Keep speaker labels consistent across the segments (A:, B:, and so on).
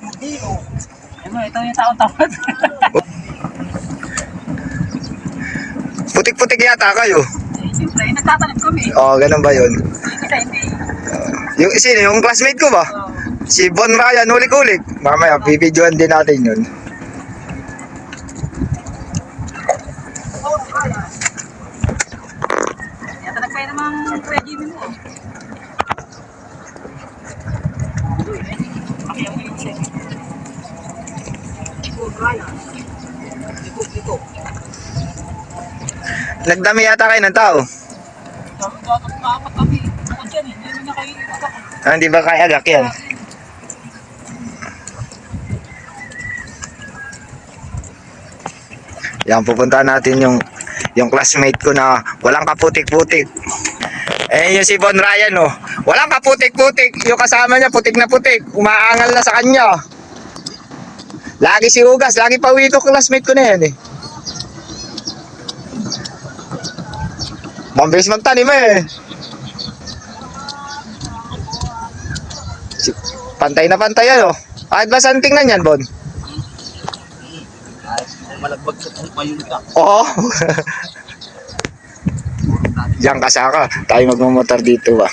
A: Hindi, oh. Ano, ito yung taong tawad.
B: Putik-putik yata kayo.
A: eh, siyempre, nagtatanim kami.
B: Oo, ganun ba yun?
A: Yung isa hindi.
B: Yung sino, yung classmate ko ba?
A: Oh.
B: Si Bon Ryan, ulik-ulik. Mamaya, bibidyoan din natin yun.
A: Oh. Yata nagkaya namang Kuya Jimmy mo. oh. Pakiyaw mo yung siya. Oh, kaya. Liko, liko.
B: Nagdami yata kayo ng tao. Ah, Hindi ba kaya agak yan? Yan, pupunta natin yung yung classmate ko na walang kaputik-putik. Eh, yung si Bon Ryan, oh. Walang kaputik-putik. Yung kasama niya, putik na putik. Umaangal na sa kanya. Lagi si Ugas. Lagi pa uwi ko classmate ko na yan, eh. Mabilis magtanim, eh. Pantay na pantay, ano? Kahit ba saan tingnan yan, Bon?
A: Malagbag sa tupa yung ka.
B: Oo. Diyan kasaka. Tayo magmamotor dito ba.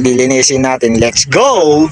B: Lilinisin natin. Let's go!